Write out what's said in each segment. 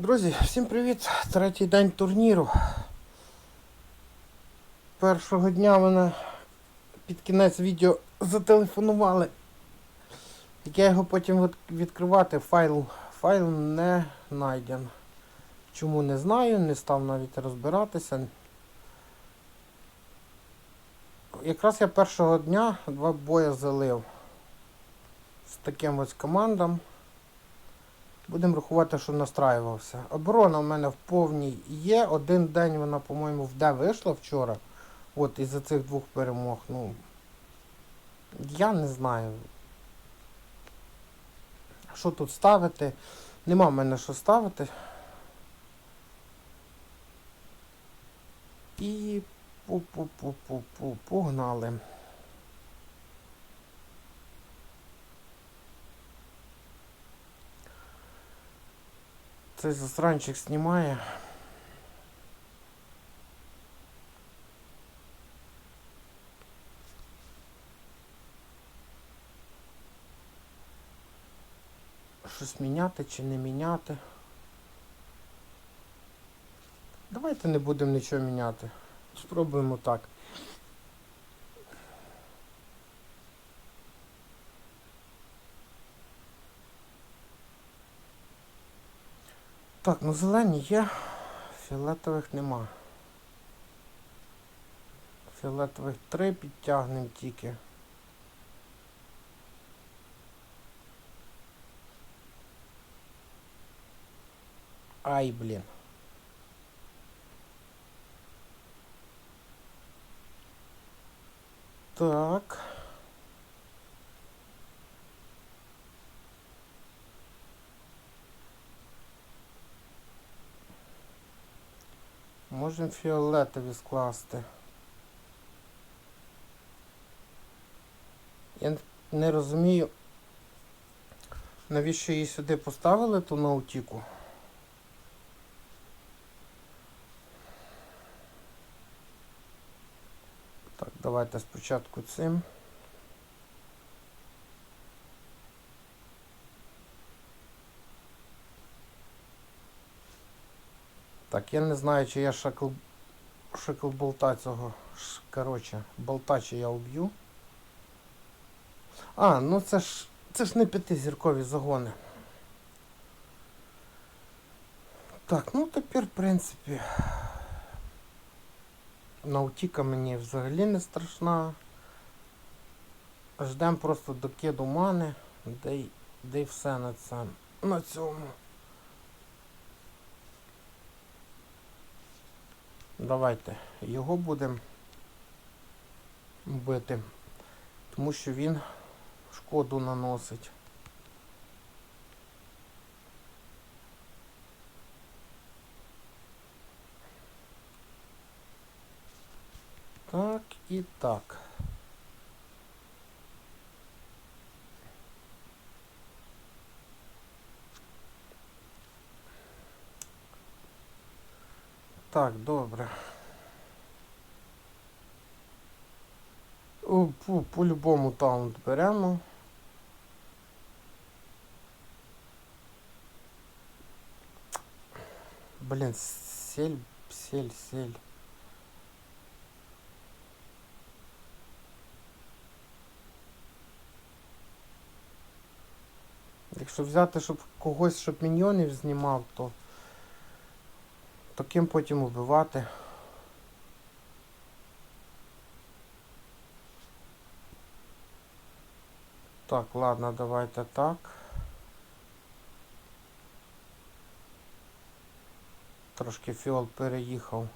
Друзі, всім привіт! Третій день турніру. Першого дня мене під кінець відео зателефонували. Як я його потім відкривати, файл, файл не знайден. Чому не знаю, не став навіть розбиратися. Якраз я першого дня два бої залив з таким ось командам. Будемо рахувати, що настраювався. Оборона в мене в повній є. Один день вона, по-моєму, в Д вийшла вчора. От із-за цих двох перемог. Ну. Я не знаю. Що тут ставити? Нема в мене що ставити. І пу-пу-пу-пу-пу. Погнали. Цей засранчик знімає. Щось міняти чи не міняти. Давайте не будемо нічого міняти. Спробуємо так. Так, ну зелені є, фіолетових нема. Фіолетових три підтягнемо тільки. Ай, блін. Так. Можемо фіолетові скласти. Я не розумію, навіщо її сюди поставили ту наутіку. Так, давайте спочатку цим. Так, я не знаю, чи я шакл... шакл болта цього. Коротше, болта чи я уб'ю. А, ну це ж. Це ж не п'ятизіркові загони. Так, ну тепер, в принципі. Наутіка мені взагалі не страшна. Ждемо просто до киду мани, де й, де все на це. На цьому. Давайте його будемо бити, тому що він шкоду наносить. Так і так. Так, добре. По-любому таунт беремо. Блін, сель, сель, сель. Якщо взяти, щоб когось, щоб міньйонів знімав, то таким потім убивати. Так, ладно, давайте так. Трошки фіол переїхав.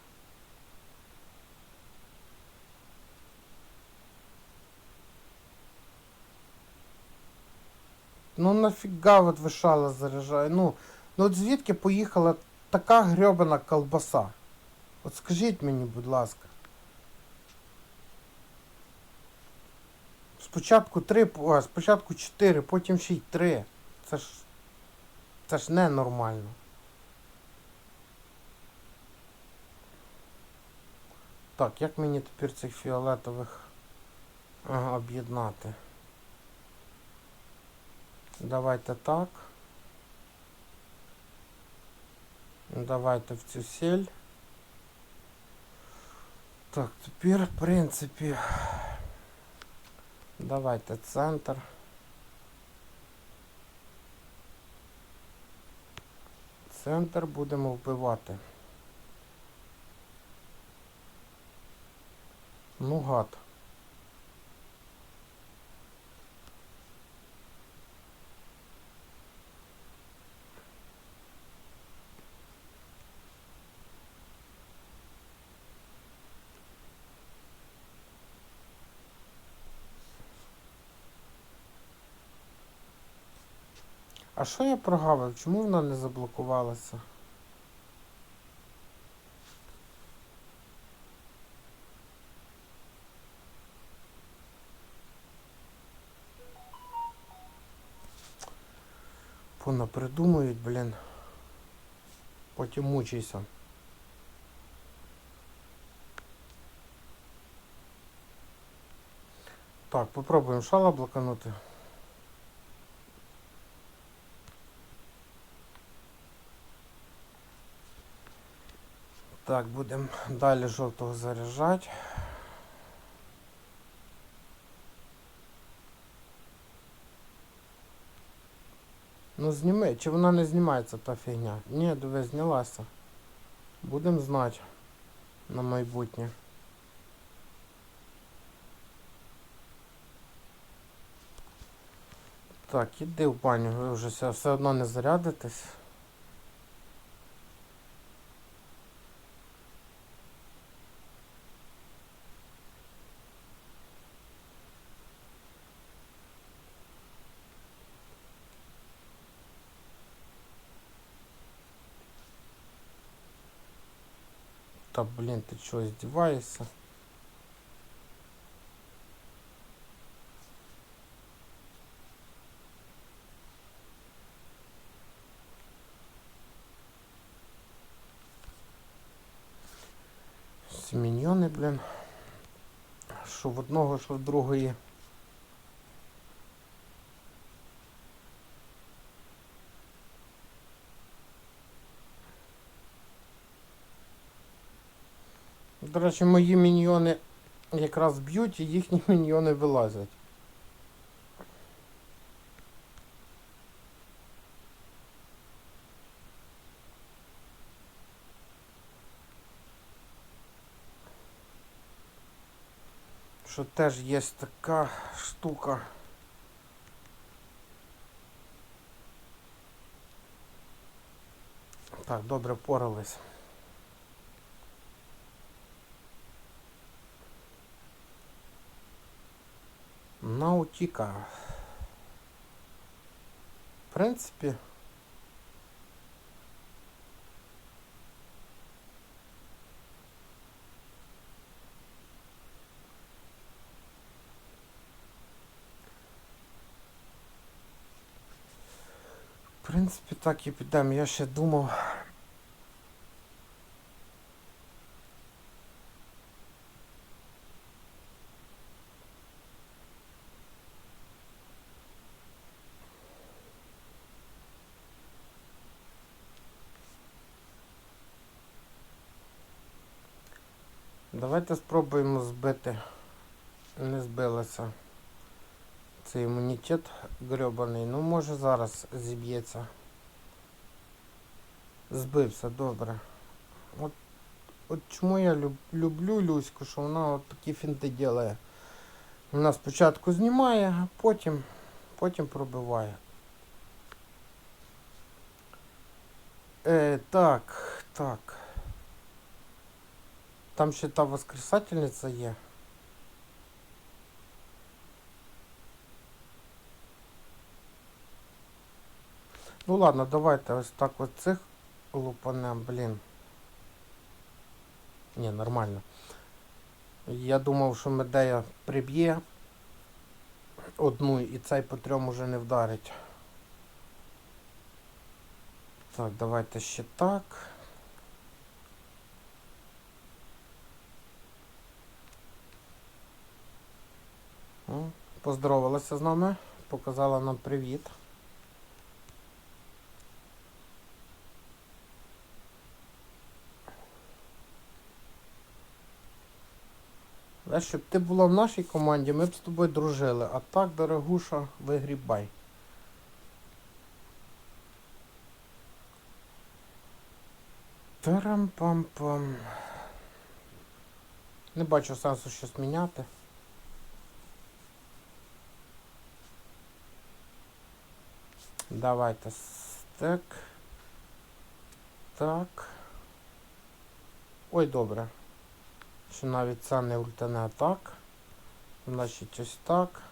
Ну нафіга от вишала заряджає. Ну, ну от звідки поїхала така грьобана колбаса? От скажіть мені, будь ласка. Спочатку три, а, спочатку чотири, потім ще й три. Це ж. Це ж ненормально. Так, як мені тепер цих фіолетових об'єднати? Давайте так. Давайте в цю сель. Так, тепер, в принципі, давайте центр. Центр будемо вбивати. Ну, гад. А що я прогавив? Чому вона не заблокувалася? Понапридумують, блін. Потім мучайся. Так, попробуємо шала блоканути. Так, будемо далі жовтого заряджати. Ну зніми, чи вона не знімається та фігня? Ні, диви, знялася. Будемо знати на майбутнє. Так, іди в баню, ви вже все, одно не зарядитесь. Та блін, ти чого здіваєшся? Всі міньйони, блін. Що в одного, що в другої. До речі, мої міньйони якраз б'ють і їхні міньйони вилазять. Що теж є така штука. Так, добре порались. Наутіка. В принципі. В принципі, так і підемо. Я ще думав. Давайте спробуємо збити. Не збилося. Цей імунітет грьобаний. Ну може зараз зіб'ється. Збився, добре. От, от чому я люб, люблю Люську, що вона от такі фінти ділає. Вона спочатку знімає, а потім, потім пробиває. Е, так, так. Там ще та воскресательниця є. Ну ладно, давайте ось так от цих лупанем, блін. Ні, нормально. Я думав, що Медея приб'є одну і цей по трьом уже не вдарить. Так, давайте ще так. Поздоровилася з нами, показала нам привіт. Але щоб ти була в нашій команді, ми б з тобою дружили. А так, дорогуша, вигрібай. Тарам-пам-пам. Не бачу сенсу щось міняти. Давайте стек. Так. Ой, добре. Що навіть це не ультане так. Значить ось так.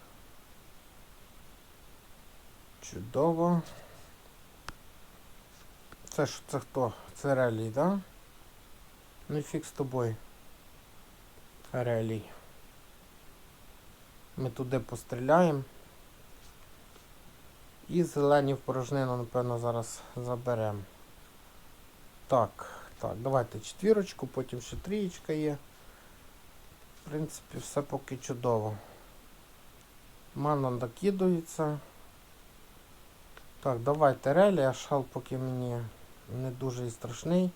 Чудово. Це ж це хто? Це релій, да? Ну і фіг з тобою. Релій. Ми туди постріляємо. І зелені в порожнину, напевно, зараз заберемо. Так, так, давайте четвірочку, потім ще трієчка є. В принципі, все поки чудово. Мана докидується. Так, давайте релі, а шал поки мені не дуже і страшний.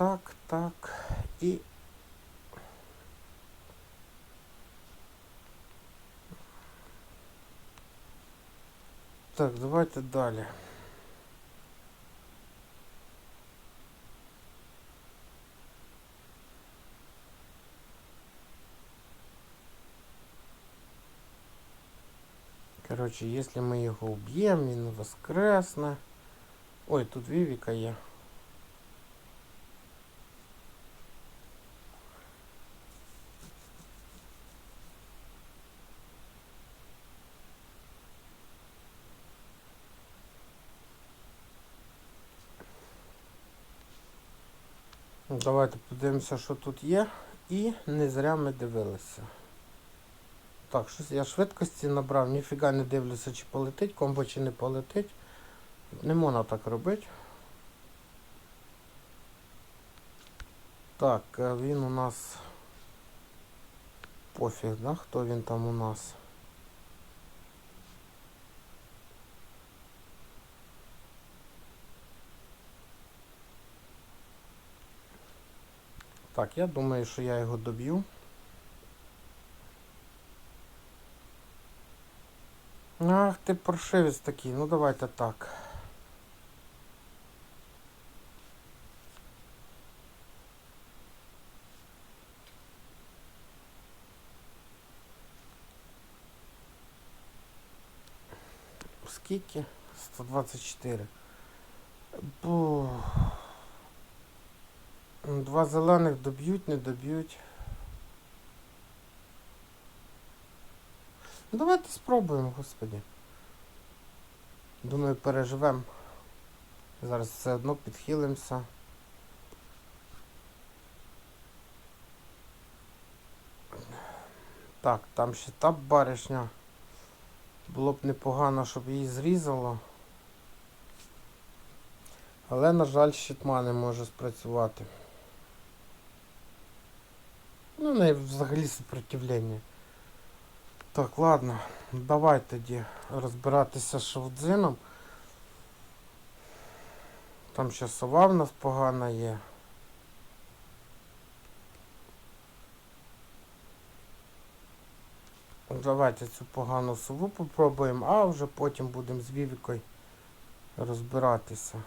Так, так. І. Так, давайте далі. Короче, если мы его убьем, він воскресне. Ой, тут Вівіка є. Давайте подивимося, що тут є. І не зря ми дивилися. Так, щось я швидкості набрав, ніфіга не дивлюся, чи полетить, комбо чи не полетить. Не можна так робити. Так, е, він у нас пофіг, да? Хто він там у нас? Так, я думаю, що я його доб'ю. Ах, ти паршивець такий, ну давайте так. Скільки? 124. Бу. Два зелених доб'ють, не доб'ють. Ну, Давайте спробуємо, господі. Думаю, переживемо. Зараз все одно підхилимося. Так, там ще та баришня. Було б непогано, щоб її зрізало. Але, на жаль, щитма не може спрацювати. Ну, в неї взагалі супротивлення. Так, ладно, давай тоді розбиратися з шовдзином. Там ще сова в нас погана є. Давайте цю погану сову попробуємо, а вже потім будемо з Вівікою розбиратися.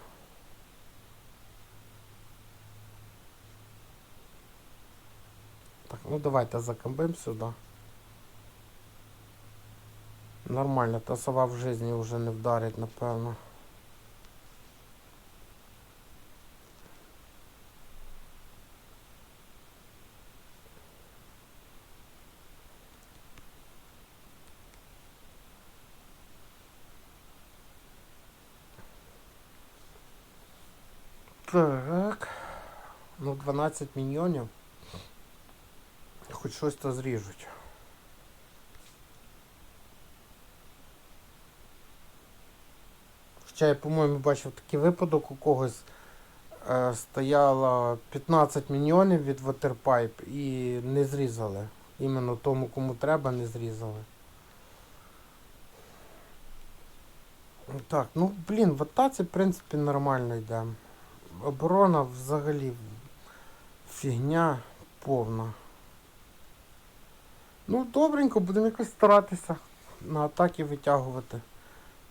Ну давайте закомбим сюди. Нормально, та сова в житті вже не вдарить, напевно. Так. Ну, 12 міньйонів. Хоч щось то зріжуть. Хоча я, по-моєму, бачив такий випадок у когось е, стояло 15 міньйонів від Waterpipe і не зрізали. Іменно тому, кому треба, не зрізали. Так, ну блін, в атаці, в принципі, нормально йде. Оборона взагалі фігня повна. Ну, добренько, будемо якось старатися на атаки витягувати,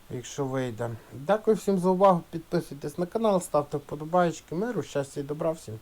якщо вийде. Дякую всім за увагу. Підписуйтесь на канал, ставте вподобайки. Миру, щастя і добра всім.